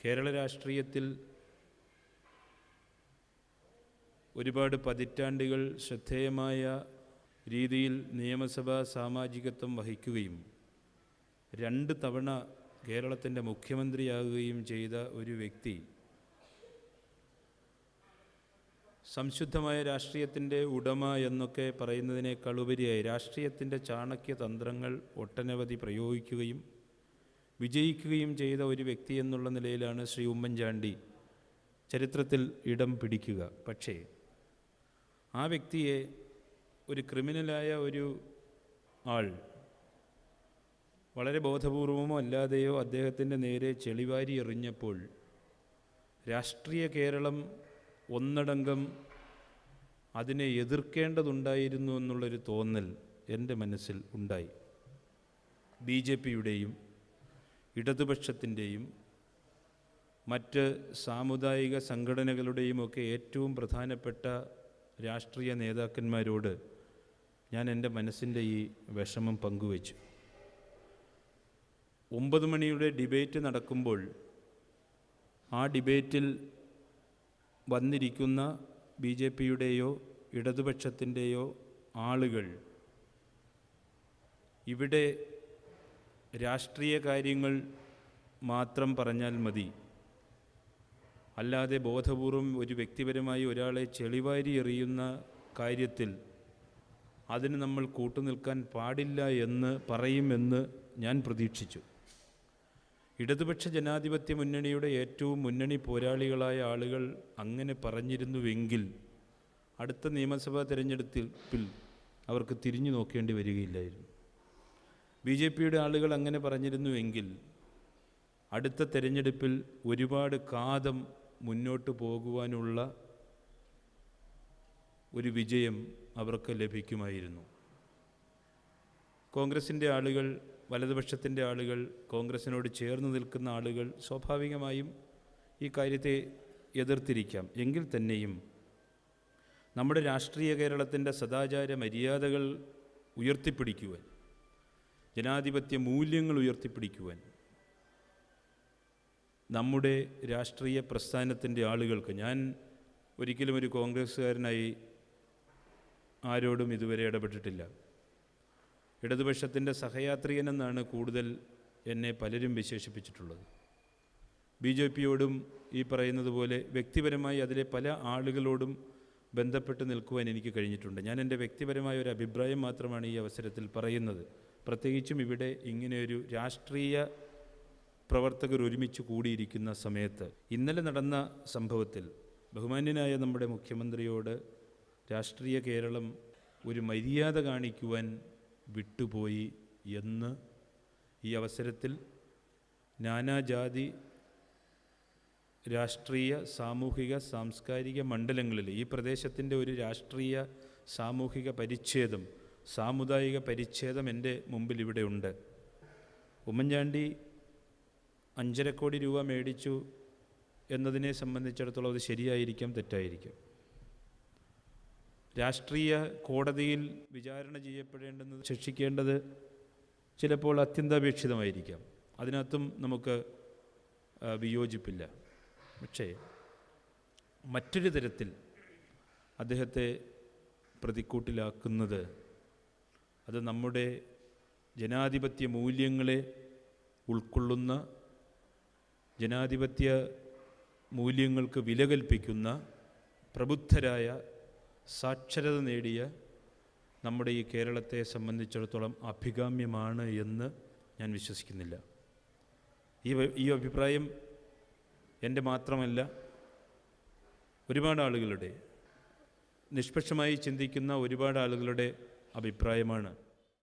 കേരള രാഷ്ട്രീയത്തിൽ ഒരുപാട് പതിറ്റാണ്ടുകൾ ശ്രദ്ധേയമായ രീതിയിൽ നിയമസഭാ സാമാജികത്വം വഹിക്കുകയും രണ്ട് തവണ കേരളത്തിന്റെ മുഖ്യമന്ത്രിയാകുകയും ചെയ്ത ഒരു വ്യക്തി സംശുദ്ധമായ രാഷ്ട്രീയത്തിന്റെ ഉടമ എന്നൊക്കെ പറയുന്നതിനേക്കാൾ ഉപരിയായി രാഷ്ട്രീയത്തിന്റെ ചാണക്യ തന്ത്രങ്ങൾ ഒട്ടനവധി പ്രയോഗിക്കുകയും വിജയിക്കുകയും ചെയ്ത ഒരു വ്യക്തി എന്നുള്ള നിലയിലാണ് ശ്രീ ഉമ്മൻചാണ്ടി ചരിത്രത്തിൽ ഇടം പിടിക്കുക. പക്ഷേ ആ വ്യക്തിയെ ഒരു ക്രിമിനലായ ഒരു ആൾ വളരെ ബോധപൂർവമോ അല്ലാതെയോ അദ്ദേഹത്തിന്റെ നേരെ ചെളിവാരി എറിഞ്ഞപ്പോൾ രാഷ്ട്രീയ കേരളം ഒന്നടങ്കം അതിനെ എതിർക്കേണ്ടതുണ്ടായിരുന്നു എന്നുള്ളൊരു തോന്നൽ എന്റെ മനസ്സിൽ ഉണ്ടായി. ബി ജെ പിയുടെയും ഇടതുപക്ഷത്തിന്റെയും മറ്റ് സാമുദായിക സംഘടനകളുടെയും ഒക്കെ ഏറ്റവും പ്രധാനപ്പെട്ട രാഷ്ട്രീയ നേതാക്കന്മാരോട് ഞാൻ എന്റെ മനസ്സിന്റെ ഈ വിഷമം പങ്കുവച്ചു. ഒമ്പത് മണിയുടെ ഡിബേറ്റ് നടക്കുമ്പോൾ ആ ഡിബേറ്റിൽ വന്നിരിക്കുന്ന ബി ജെ പിയുടെയോ ഇടതുപക്ഷത്തിന്റെയോ ആളുകൾ ഇവിടെ രാഷ്ട്രീയ കാര്യങ്ങൾ മാത്രം പറഞ്ഞാൽ മതി. അല്ലാതെ ബോധപൂർവം ഒരു വ്യക്തിപരമായി ഒരാളെ ചെളിവാരി എറിയുന്ന കാര്യത്തിൽ അതിന് നമ്മൾ കൂട്ടുനിൽക്കാൻ പാടില്ല എന്ന് പറയുമെന്ന് ഞാൻ പ്രതീക്ഷിച്ചു. ഇടതുപക്ഷ ജനാധിപത്യ മുന്നണിയുടെ ഏറ്റവും മുന്നണി പോരാളികളായ ആളുകൾ അങ്ങനെ പറഞ്ഞിരുന്നുവെങ്കിൽ അടുത്ത നിയമസഭാ തിരഞ്ഞെടുപ്പിൽ അവർക്ക് തിരിഞ്ഞു നോക്കേണ്ടി വരികയില്ലായിരുന്നു. ബി ജെ പിയുടെ ആളുകൾ അങ്ങനെ പറഞ്ഞിരുന്നുവെങ്കിൽ അടുത്ത തെരഞ്ഞെടുപ്പിൽ ഒരുപാട് കാതം മുന്നോട്ട് പോകുവാനുള്ള ഒരു വിജയം അവർക്ക് ലഭിക്കുമായിരുന്നു. കോൺഗ്രസിന്റെ ആളുകൾ വലതുപക്ഷത്തിന്റെ ആളുകൾ കോൺഗ്രസിനോട് ചേർന്ന് നിൽക്കുന്ന ആളുകൾ സ്വാഭാവികമായും ഈ കാര്യത്തെ എതിർത്തിരിക്കാം. എങ്കിൽ തന്നെയും നമ്മുടെ രാഷ്ട്രീയ കേരളത്തിന്റെ സദാചാര മര്യാദകൾ ഉയർത്തിപ്പിടിക്കുവാൻ ജനാധിപത്യ മൂല്യങ്ങൾ ഉയർത്തിപ്പിടിക്കുവാൻ നമ്മുടെ രാഷ്ട്രീയ പ്രസ്ഥാനത്തിന്റെ ആളുകൾക്ക് ഞാൻ ഒരിക്കലും ഒരു കോൺഗ്രസ്സുകാരനായി ആരോടും ഇതുവരെ ഇടപെട്ടിട്ടില്ല. ഇടതുപക്ഷത്തിന്റെ സഹയാത്രികനെന്നാണ് കൂടുതൽ എന്നെ പലരും വിശേഷിപ്പിച്ചിട്ടുള്ളത്. ബി ജെ പിയോടും ഈ പറയുന്നത് പോലെ വ്യക്തിപരമായി അതിലെ പല ആളുകളോടും ബന്ധപ്പെട്ട് നിൽക്കുവാൻ എനിക്ക് കഴിഞ്ഞിട്ടുണ്ട്. ഞാൻ എന്റെ വ്യക്തിപരമായ ഒരു അഭിപ്രായം മാത്രമാണ് ഈ അവസരത്തിൽ പറയുന്നത്. പ്രത്യേകിച്ചും ഇവിടെ ഇങ്ങനെയൊരു രാഷ്ട്രീയ പ്രവർത്തകർ ഒരുമിച്ച് കൂടിയിരിക്കുന്ന സമയത്ത് ഇന്നലെ നടന്ന സംഭവത്തിൽ ബഹുമാന്യനായ നമ്മുടെ മുഖ്യമന്ത്രിയോട് രാഷ്ട്രീയ കേരളം ഒരു മര്യാദ കാണിക്കുവാൻ വിട്ടുപോയി എന്ന് ഈ അവസരത്തിൽ നാനാജാതി രാഷ്ട്രീയ സാമൂഹിക സാംസ്കാരിക മണ്ഡലങ്ങളിൽ ഈ പ്രദേശത്തിന്റെ ഒരു രാഷ്ട്രീയ സാമൂഹിക പരിച്ഛേദം സാമുദായിക പരിച്ഛേദം എന്റെ മുമ്പിൽ ഇവിടെ ഉണ്ട്. ഉമ്മൻചാണ്ടി അഞ്ചര കോടി രൂപ മേടിച്ചു എന്നതിനെ സംബന്ധിച്ചിടത്തോളം അത് ശരിയായിരിക്കാം തെറ്റായിരിക്കും. രാഷ്ട്രീയ കോടതിയിൽ വിചാരണ ചെയ്യപ്പെടേണ്ടുന്നത് ശിക്ഷിക്കേണ്ടത് ചിലപ്പോൾ അത്യന്താപേക്ഷിതമായിരിക്കാം. അതിനകത്തും നമുക്ക് വിയോജിപ്പില്ല. പക്ഷേ മറ്റൊരു തരത്തിൽ അദ്ദേഹത്തെ പ്രതിക്കൂട്ടിലാക്കുന്നത് അത് നമ്മുടെ ജനാധിപത്യ മൂല്യങ്ങളെ ഉൾക്കൊള്ളുന്ന ജനാധിപത്യ മൂല്യങ്ങൾക്ക് വില കൽപ്പിക്കുന്ന പ്രബുദ്ധരായ സാക്ഷരത നേടിയ നമ്മുടെ ഈ കേരളത്തെ സംബന്ധിച്ചിടത്തോളം അഭികാമ്യമാണ് എന്ന് ഞാൻ വിശ്വസിക്കുന്നില്ല. ഈ ഈ അഭിപ്രായം എന്റെ മാത്രമല്ല ഒരുപാട് ആളുകളുടെ നിഷ്പക്ഷമായി ചിന്തിക്കുന്ന ഒരുപാട് ആളുകളുടെ അഭിപ്രായമാണ്.